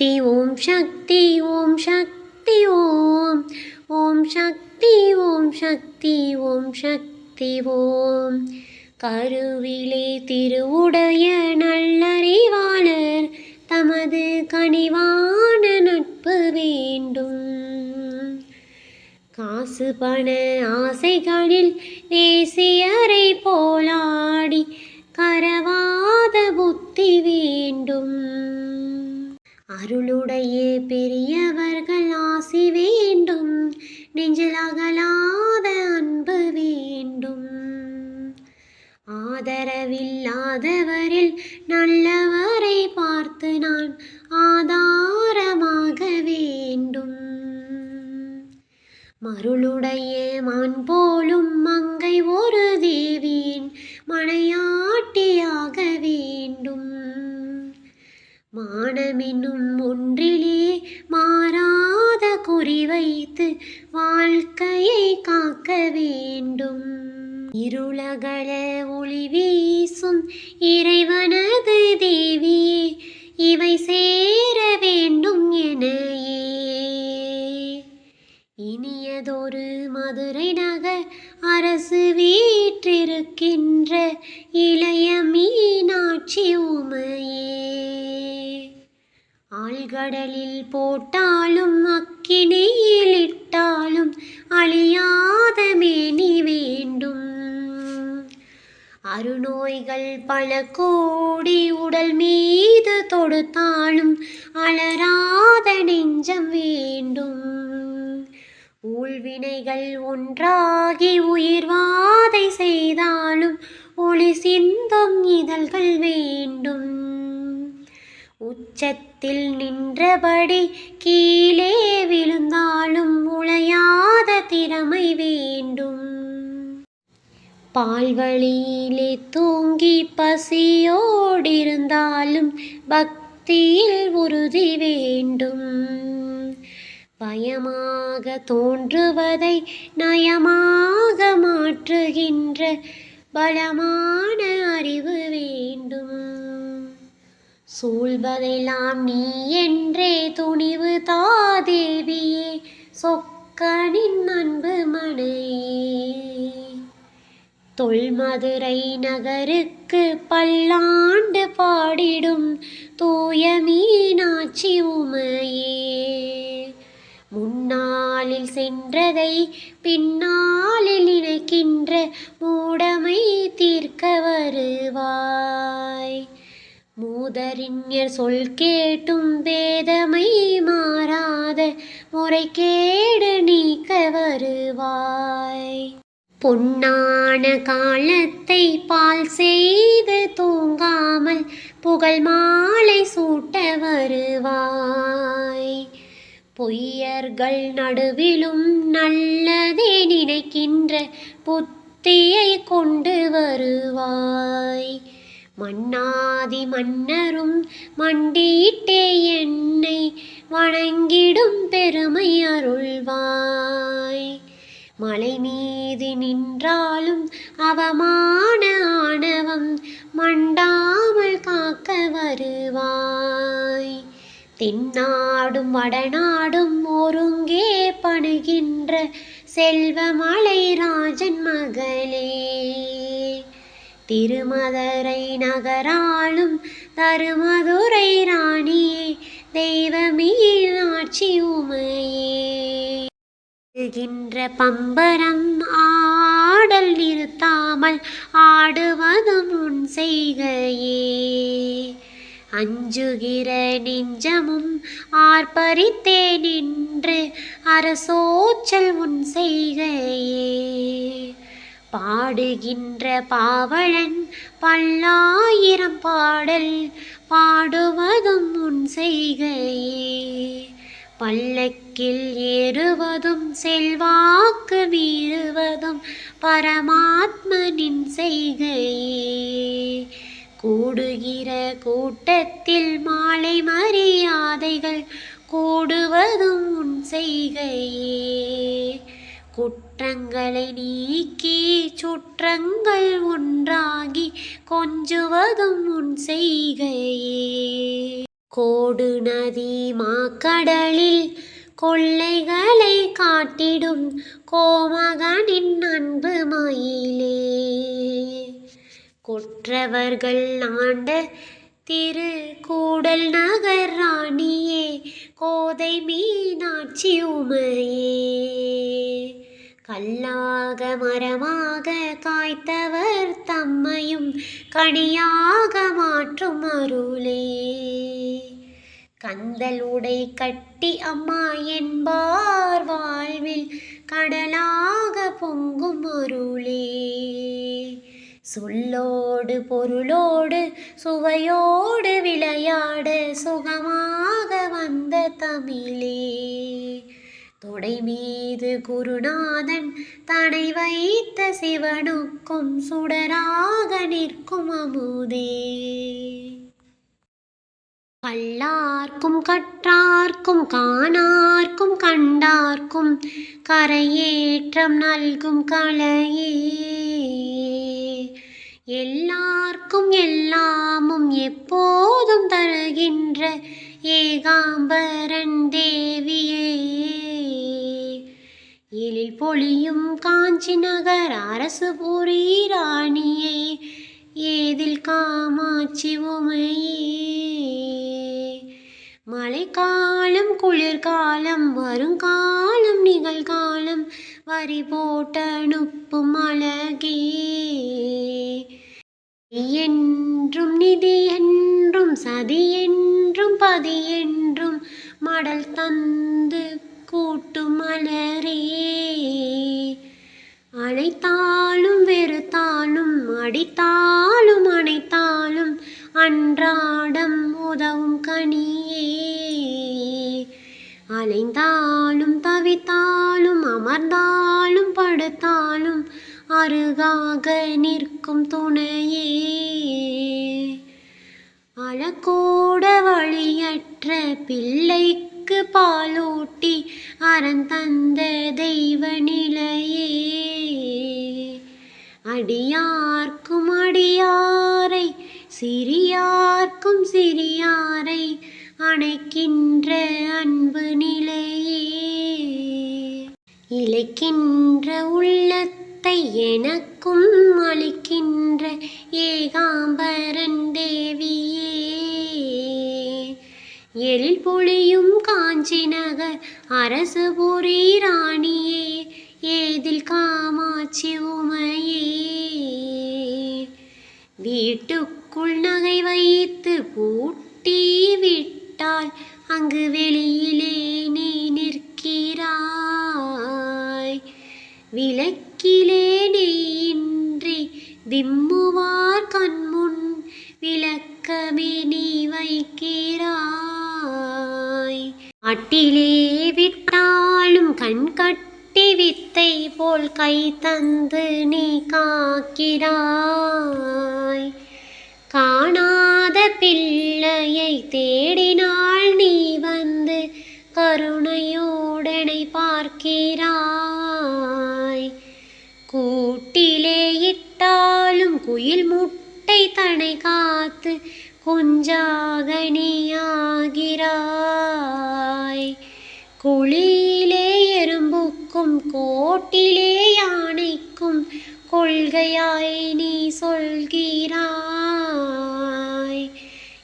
சக்தி ஓம் சக்தி ஓம் சக்தி ஓம். ஓம் சக்தி ஓம் சக்தி ஓம் சக்தி ஓம். கருவிலே திருவுடைய நல்லறிவாளர் தமது கனிவான நட்பு வேண்டும். காசு பண ஆசைகளில் நேசியரை போலாடி கரவாத புத்தி வேண்டும். அருளுடைய பெரியவர்கள் ஆசி வேண்டும் நெஞ்சில் அகலாத அன்பு வேண்டும். ஆதரவில்லாதவரில் நல்லவரை பார்த்து நான் ஆதாரமாக வேண்டும். மருளுடைய மான் போலும் கொடுத்தாலும் அலராத நெஞ்சம் வேண்டும். ஊழ்வினைகள் ஒன்றாகி உயிர்வாதை செய்தாலும் ஒளி சிந்தும் இதழ்கள் வேண்டும். உச்சத்தில் நின்றபடி கீழே விழுந்தாலும் உளையாத திறமை வேண்டும். பால்வழியிலே தூங்கி பசியோடிருந்தாலும் பக் பக்தியில் உறுதி வேண்டும். பயமாக தோன்றுவதை நயமாக மாற்றுகின்ற பலமான அறிவு வேண்டும். சூழ்வதெல்லாம் நீ என்றே துணிவு தாதேவியே. சொக்கனின் அன்பு மனு தொல்மதுரை நகருக்கு பல்லாண்டு பாடிடும் தூய மீனாட்சி உமையே. முன்னாளில் சென்றதை பின்னாளில் இணைக்கின்ற மூடமை தீர்க்க வருவாய். மூதறிஞர் சொல் கேட்டும் வேதமை மாறாத முறைகேடு நீக்க வருவாய். பொன்னான காலத்தை பால் செய்து தூங்காமல் புகழ் மாலை சூட்ட வருவாய். பொய்யர்கள் நடுவிலும் நல்லதே நினைக்கின்ற புத்தியை கொண்டு வருவாய். மன்னாதி மன்னரும் மண்டியிட்டே என்னை வணங்கிடும் பெருமை அருள்வாய். மலை மீது நின்றாலும் அவமான ஆணவம் மண்டாமல் காக்க வருவாய். தென்னாடும் வடநாடும் ஒருங்கே பணுகின்ற செல்வமலை ராஜன் மகளே. திருமதுரை நகராளும் தருமதுரை ராணியே தெய்வ ஆட்சி உமையே. ஆடுகின்ற பம்பரம் ஆடல் நிறுத்தாமல் ஆடுவதும் உன் செய்கையே. அஞ்சுகிற நெஞ்சமும் ஆர்ப்பரித்தே நின்று அரசோச்சல் உன் செய்கையே. பாடுகின்ற பாவலன் பல்லாயிரம் பாடல் பாடுவதும் உன் செய்கையே. பல்லக்கில் ஏறுவதும் செல்வாக்கு மீறுவதும் பரமாத்மனின் செய்கையே. கூடுகிற கூட்டத்தில் மாலை மரியாதைகள் கூடுவதும் உன் செய்கையே. குற்றங்களை நீக்கி சுற்றங்கள் ஒன்றாகி கொஞ்சுவதும் உன் செய்கையே. கோடு நதி மாக்கடலில் கொள்ளைகளை காட்டிடும் கோமகனின் அன்பு மயிலே. கொற்றவர்கள் ஆண்ட திரு கூடல் நகர் ராணியே கோதை மீனாட்சி உமையே. கல்லாக மரமாக காய்த்தவர் தம்மையும் கனியாக மாற்றும் அருளே. கந்தல் உடை கட்டி அம்மா என்பார் வாழ்வில் கடலாக பொங்கும் அருளே. சொல்லோடு பொருளோடு சுவையோடு விளையாட சுகமாக வந்த தமிழே. தொடை மீது குருநாதன் தனை வைத்த சிவனுக்கும் சுடராக நிற்கும் அமுதே. கல்லார்க்கும் கற்றார்க்கும் காணார்க்கும் கண்டார்க்கும் கரையேற்றம் நல்கும் கலையே. எல்லார்க்கும் எல்லாமும் எப்போதும் தருகின்ற ஏகாம்பரன் தேவியே. எழில் பொழியும் காஞ்சி நகர் அரசு புரி ராணியே. ஏதில் காமாட்சி உமையே. மழைக்காலம் குளிர்காலம் வருங்காலம் நிகழ்காலம் வரி போட்ட அனுப்பும் அழகே என்றும் நிதி என்றும் சதி என்றும் பதி என்றும் மடல் தந்து கூட்டு மலரே. அழைத்தாலும் வெறுத்தாலும் அடித்தாலும் அணைத்தாலும் அன்றாடம் உதவும் கனியே. அலைந்தாலும் தவித்தாலும் அமர்ந்தாலும் படுத்தாலும் அருகாக நிற்கும் நிற்கும் துணையே. அழக்கூட வழியற்ற பிள்ளைக்கு பாலூட்டி அறந்தந்த தந்த தெய்வ நிலையே அடியார்க்கும் அடியாரை சிறியார்க்கும் சிறியாரை அணைக்கின்ற அன்பு நிலையே. இழைக்கின்ற உள்ளத்தை சுகத்தை எனக்கும் அளிக்கின்ற ஏகாம்பரன் தேவியே. எழில் பொழியும் காஞ்சி நகர் அரசு புரி ராணியே ஏதில் காமாட்சி உமையே. வீட்டுக்குள் நகை வைத்து பூட்டி விட்டால் அங்கு வெளியிலே நீ நிற்கிறாய். விலை விளக்கிலே நீன்றி விம்முவார் கண்முன் விளக்கமே நீ வைக்கிறாய். அட்டிலே விட்டாலும் கண் கட்டி வித்தை போல் கை தந்து நீ காக்கிறாய். காணாத பிள்ளையை தேடினால் நீ வந்து கருணையோடனை பார்க்கிறாய். கூட்டிலே இட்டாலும் குயில் முட்டை தனை காத்து குஞ்சாகனியாகிறாய் குழியிலே எறும்புக்கும் கோட்டிலே யானைக்கும் கொள்கையாய் நீ சொல்கிறாய்.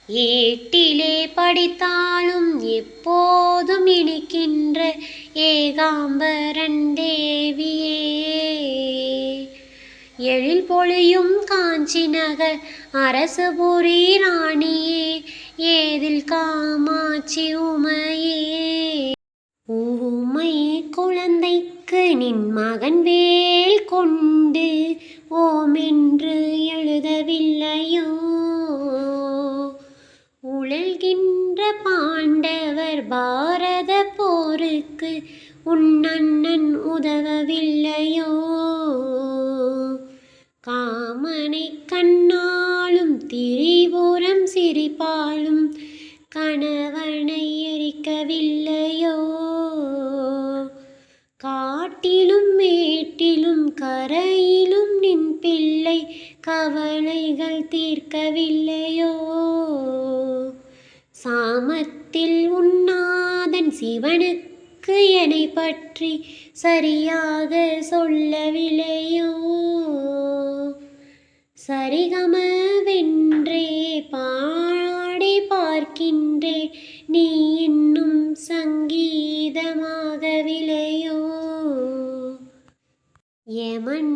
ஏட்டிலே படித்தாலும் எப்போதும் இனிக்கின்ற ஏகாம்பரன் தேவியே. எழில் பொழியும் காஞ்சி நகர் அரசுபுரி ராணியே ஏதில் காமாட்சி உமையே. ஊமை குழந்தைக்கு நின் மகன் வேல் கொண்டு ஓமென்று எழுதவில்லையோ. உழல்கின்ற பாண்டவர் பாரத போருக்கு உன் அண்ணன் உதவவில்லையோ? காமனை கண்ணாலும் திரிபுரம் சிரிப்பாலும் கணவனை எரிக்கவில்லையோ? காட்டிலும் மேட்டிலும் கரையிலும் நின் பிள்ளை கவலைகள் தீர்க்கவில்லையோ? சாமத்தில் உண்ணாதன் சிவனுக்கு என்னை பற்றி சரியாக சொல்லவில்லையோ? சரிகமவென்றே பாடி பார்க்கின்றே நீ இன்னும் சங்கீதமாகவில்லையோ? எமன்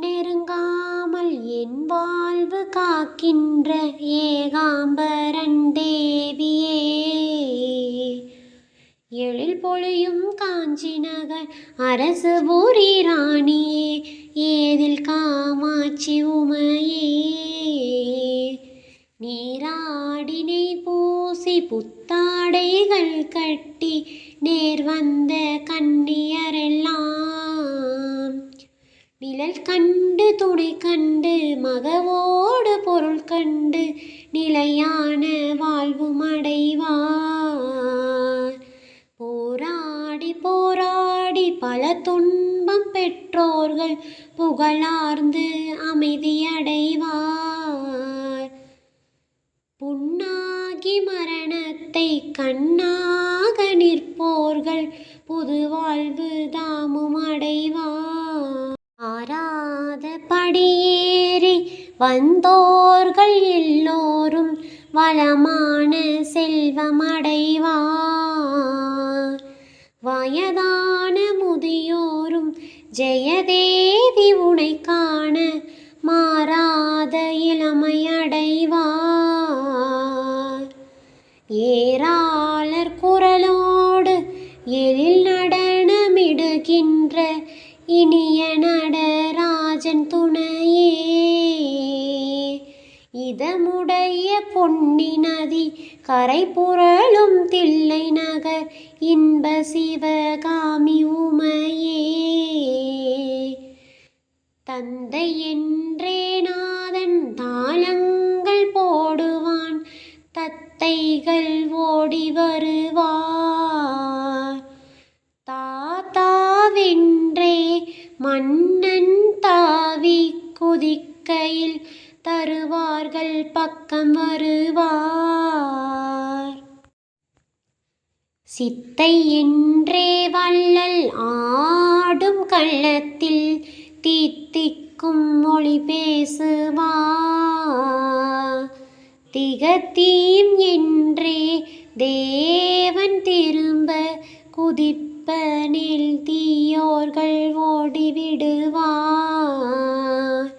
நெருங்க காக்கின்ற ஏகாம்பரன் தேவியே. எழில் பொழியும் காஞ்சி நகர் அரசு பூரி ராணியே. ஏதில் காமாட்சி உமையே. நீராடினை பூசி புத்தாடைகள் கட்டி நேர் வந்த கண்ணியரெல்லாம் நிழல் கண்டு துணை கண்டு மகவோடு பொருள் கண்டு நிலையான வாழ்வும் அடைவார். போராடி போராடி பல துன்பம் பெற்றோர்கள் புகழார்ந்து அமைதியடைவார் புண்ணாகி மரணத்தை கண்ணாக நிற்போர்கள் புது வாழ்வு தாமும் அடைவார். ஆராத படியேறி வந்தோர்கள் எல்லோரும் வளமான செல்வமடைவார். வயதான முதியோரும் ஜெயதேவி உனை காண மாறாத இளமையடைவார். ஏராளர் குரலோடு எழில் இதமுடைய பொன்னி நதி கரை புரளும் தில்லை நகர் இன்ப சிவகாமி உமையே. தந்தை என்றே நாதன் தாளங்கள் போடுவான் தத்தைகள் ஓடி வருவார். தாத்தாவென்றே மன்னன் தாவி குதிக்கையில் தருவார்கள் பக்கம் வருவார். சித்தை என்றே வள்ளல் ஆடும் கள்ளத்தில் தீத்திக்கும் மொழி பேசுவார் திகத்தீம் என்றே தேவன் திரும்ப குதிப்பனில் தீயோர்கள் ஓடிவிடுவார்.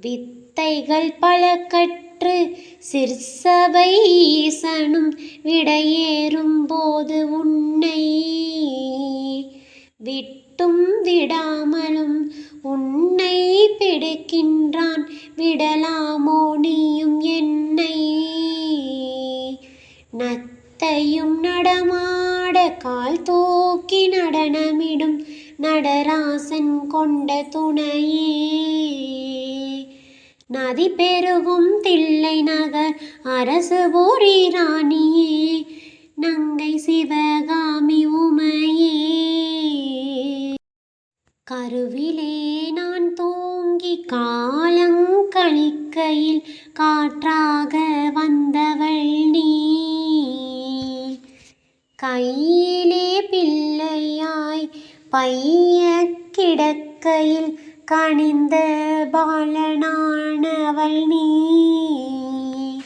வித் வித்தைகள் பல கற்று சிற்சபை ஈசனும் விடையேறும் போது உன்னை விட்டும் விடாமலும் உன்னை பிடிக்கின்றான் விடலாமோ நீயும் என்னை. நத்தையும் நடமாட கால் தூக்கி நடனமிடும் நடராசன் கொண்ட துணையே. நதி பெருவும் தில்லை நகர் அரசு போரி ராணியே நங்கை சிவகாமி உமையே. கருவிலே நான் தூங்கி காலங்கழிக்கையில் காற்றாக வந்தவள் நீ. கையிலே பிள்ளையாய் பைய கிடக்கையில் கணிந்த பாலனானவள் நீ.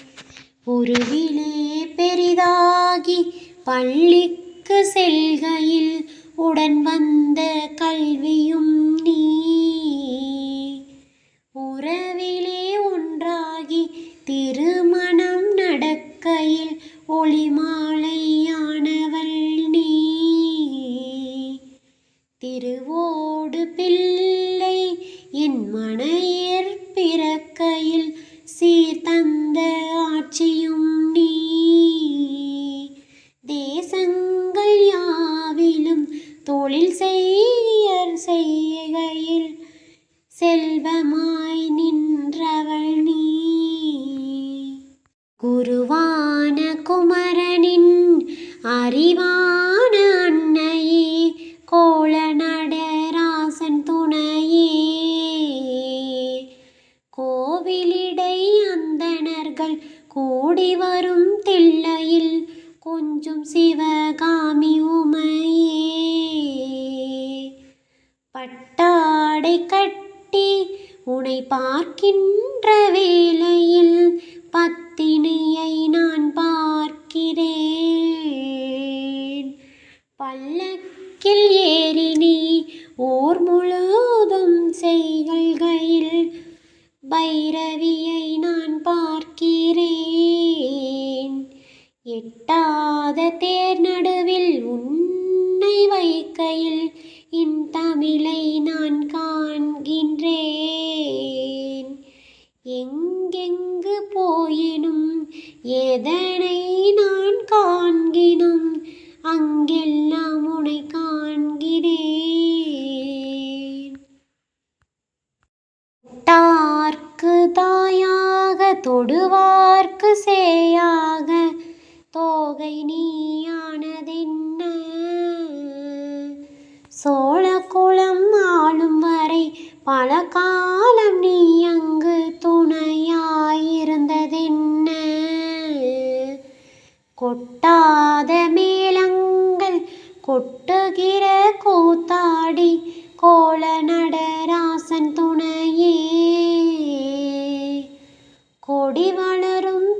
உருவிலே பெரிதாகி பள்ளிக்கு செல்கையில் உடன் வந்த கல்வியும் நீ. உறவிலே ஒன்றாகி திருமணம் நடக்கையில் ஒளிமாலையானவள் நீ. திருவோடு பிள்ளை என் மனையர் பிறக்கையில் சீர்தந்த ஆட்சியும் நீ. தேசங்கள் யாவிலும் தொழில் செய்யர் செய்கையில் செல்வமாய் நின்றவள் நீ. குருவான குமரனின் அறிவான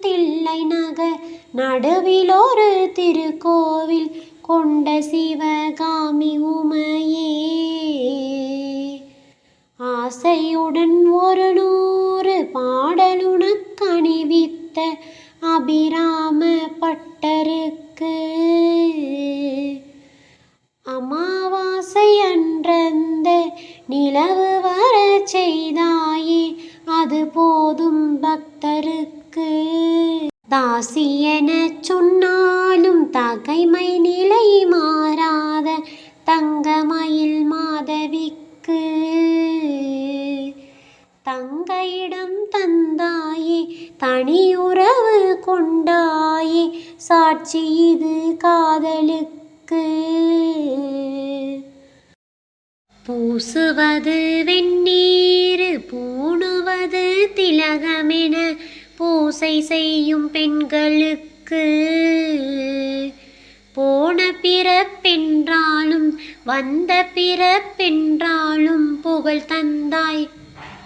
தில்லை நகர் நடுவில் ஒரு திருக்கோவில் கொண்ட சிவகாமி உமையே. ஆசையுடன் ஒரு நூறு பாடலுனக்கு தாசி என சொன்னாலும் தகைமை நிலை மாறாத தங்கமயில் மாதவிக்கு. தங்கையிடம் தந்தாயே தனியுறவு கொண்டாயே சாட்சி இது காதலுக்கு. பூசுவது வெந்நீர் பூணுவது திலகமென பூசை செய்யும் பெண்களுக்கு. போன பிறப்பென்றாலும் வந்த பிறப்பென்றாலும் புகழ் தந்தாய்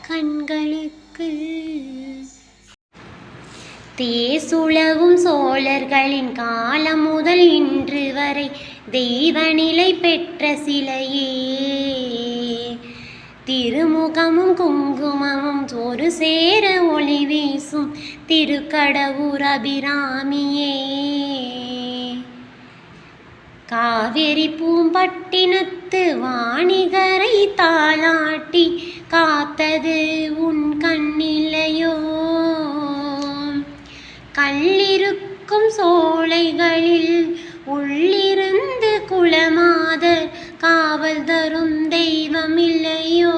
கண்களுக்கு. தேசுளவும் சோழர்களின் காலம் முதல் இன்று வரை தெய்வநிலை பெற்ற சிலையே. திருமுகமும் குங்குமமும் ஒரு சேர ஒளி வீசும் திருக்கடவுர் அபிராமியே. காவிரி பூம்பட்டினத்து வாணிகரை தாளாட்டி காத்தது உன் கண்ணிலையோ. கல்லிருக்கும் சோலைகளில் உள்ளிருந்து குளமாதர் காவல் தரும் தெய்வம் இல்லையோ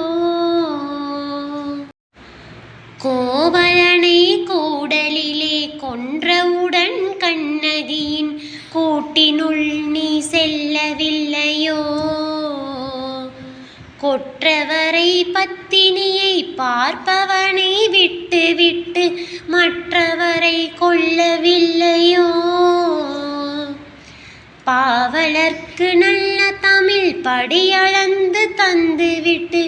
கோவலனை கூடலிலே கொன்றவுடன் கண்ணகியின் கூட்டினுள் நீ செல்லவில்லையோ? கொற்றவரை பத்தினியை பார்ப்பவனை விட்டு விட்டு மற்றவரை கொள்ளவில்லையோ? பாவலர்க்கு நல்ல தமிழ் படியளந்து தந்துவிட்டு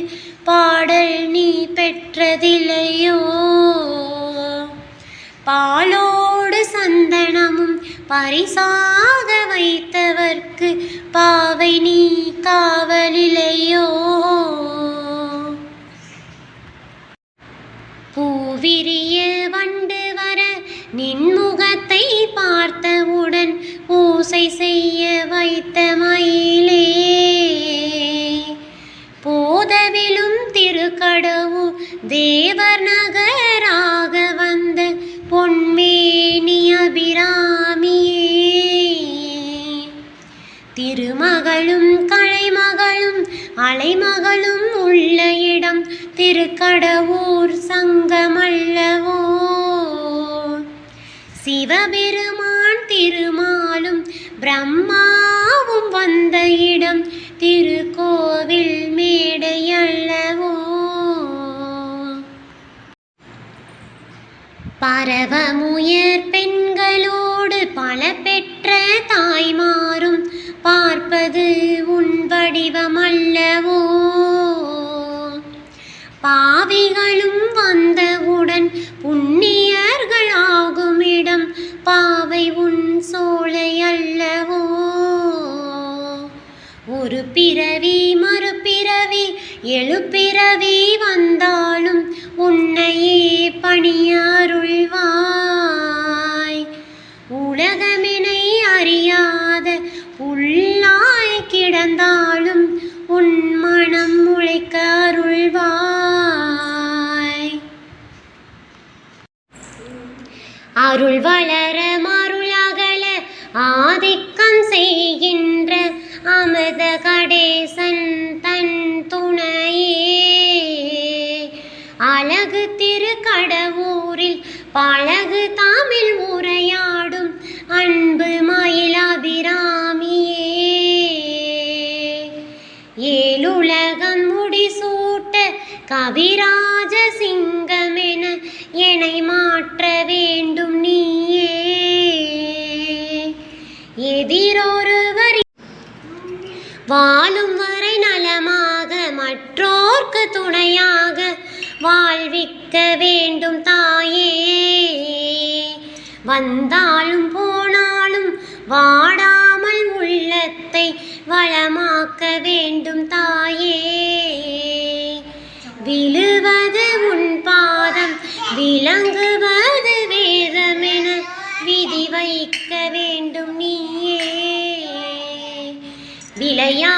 பாடல் நீ பெற்றதில்லையோ? பாலோடு சந்தனமும் பரிசாக வைத்தவர்க்கு பாவை நீ காவலிலையோ? பூவிரிய வண்டு வர நின்முகத்தை பார்த்து பூசை செய்ய வைத்த மயிலே. போதவிலும் திருக்கடவு தேவர் நகராக வந்த பொன்மேனி அபிராமியே. திருமகளும் கலைமகளும் அலைமகளும் உள்ள இடம் திருக்கடவூர் சங்கமல்லவோ. சிவபெருமான் திருமாலும் பிரம்மாவும் வந்த இடம் திருக்கோவில் மேடையல்லவோ பரவமுயர் பெண்களோடு பல பெற்ற தாய்மாரும் பார்ப்பது உன் வடிவம் அல்லவோ. பாவிகளும் வந்தவுடன் புண்ணியர்களாகும் இடம். பா அல்லவோ ஒரு பிறவி மறுபிறவி எழுப்பிறவி வந்தாலும் உன்னையே பணியாருள்வாய். உலகமினை அறியாத உள்ளாய் கிடந்தாலும் உன் மனம் முளைக்க அருள்வாய். அருள் வளரமா ஆதிக்கம் செய்கின்ற அமிர்த கடேசன் தன் துணையே. அழகு திரு கடவுரில் பழ வாழும் வரை நலமாக மற்றோர்க்கு துணையாக வாழ்விக்க வேண்டும் தாயே. வந்தாலும் போனாலும் வாடாமல் உள்ளத்தை வளமாக்க வேண்டும் தாயே. விழுவது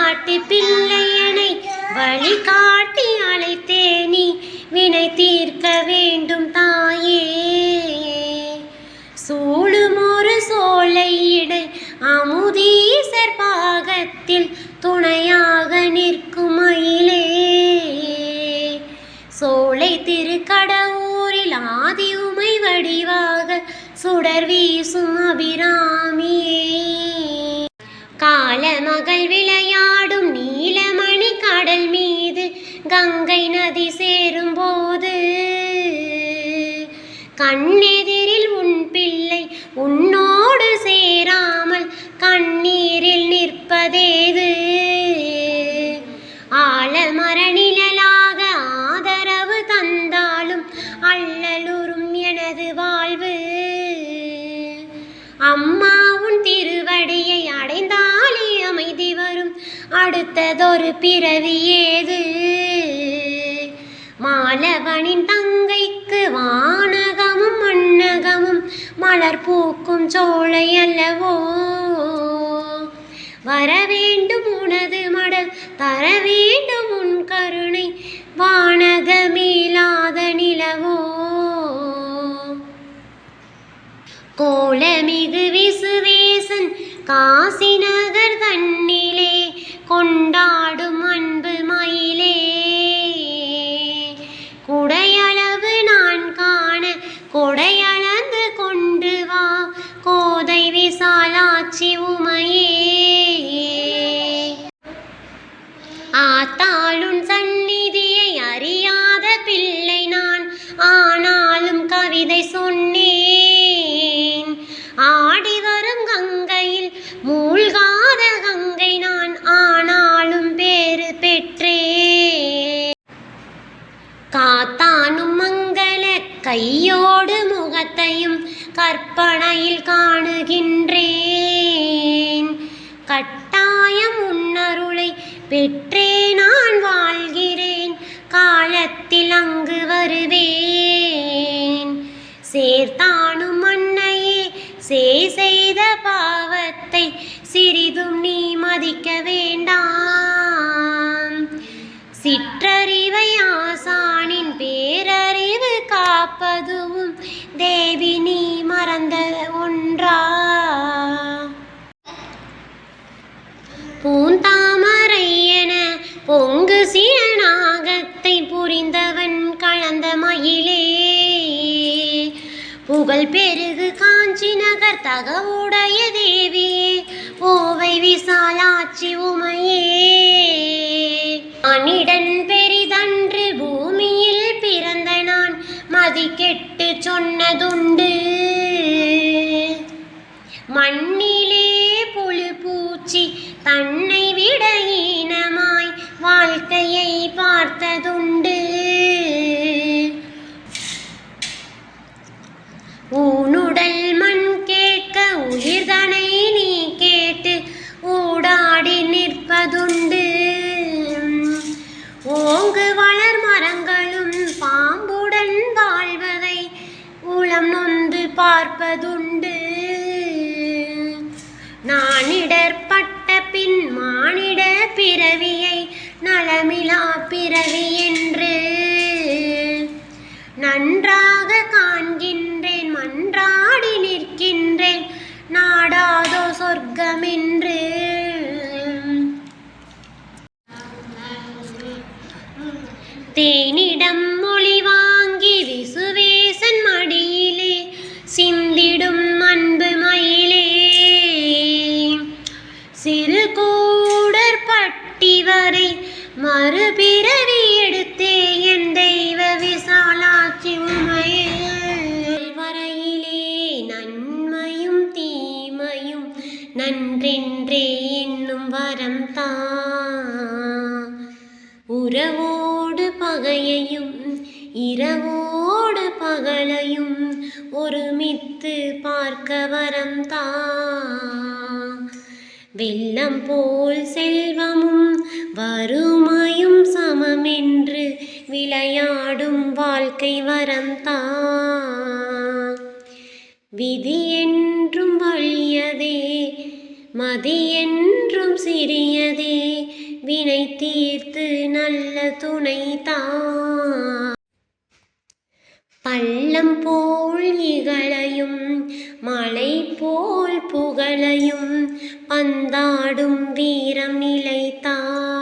விளையாட்டு பிள்ளையனை வழிகாட்டி அழைத்தேனி. வினை தீர்க்க அடுத்ததொரு பிறவி ஏது? மாலவனின் தங்கைக்கு வானகமும் மன்னகமும் மலர் பூக்கும் சோலை அல்லவோ? வர வேண்டும் உனது மடல் தர வேண்டும் உன் கருணை வானகமீளாத நிலவோ? கோலமிகு விசுவேசன் காசி நகர் தன்னிலே കൊണ്ടാടുമൻ செய்த பாவத்தை சிறிதும் நீ மதிக்க வேண்டாம். சிற்றறிவை ஆசானின் பேரறிவு காப்பதுவும் தேவி நீ மறந்த ஒன்றா. பூந்தாமரை என பொங்கு சீனாகத்தை புரிந்தவன் கலந்த மயிலே. புகழ் பெருகு காஞ்சி நகர் தகவுடைய தேவியே ஓவை விசாலாட்சி உமையே. அனிடன் பெரிதன்று பூமியில் பிறந்த நான் மதிக்கெட்டு சொன்னதுண்டு. மண்ணிலே புழு பூச்சி தன்னை விட ஈனமாய் வாழ்க்கையை சிந்திடும் அன்பு மயிலே சிறு கூடற்பட்டி வரை மறுபிறவி எடுத்தே என் தெய்வ விசாலாட்சி உமையில். வரையிலே நன்மையும் தீமையும் நன்றென்றே என்னும் வரம் தா உறவோடு பகையையும் இரவோடு பகலையும் பார்க்க வரம் தா. வெள்ளம் போல் செல்வமும் வறுமையும் சமமென்று விளையாடும் வாழ்க்கை வரம் தா. விதி என்றும் வழியதே மதி என்றும் சிறியதே வினை தீர்த்து நல்ல துணை தான் பள்ளம் போல் இகழையும் மலை போல் புகழையும் பந்தாடும் வீரம் நிலைத்தான்.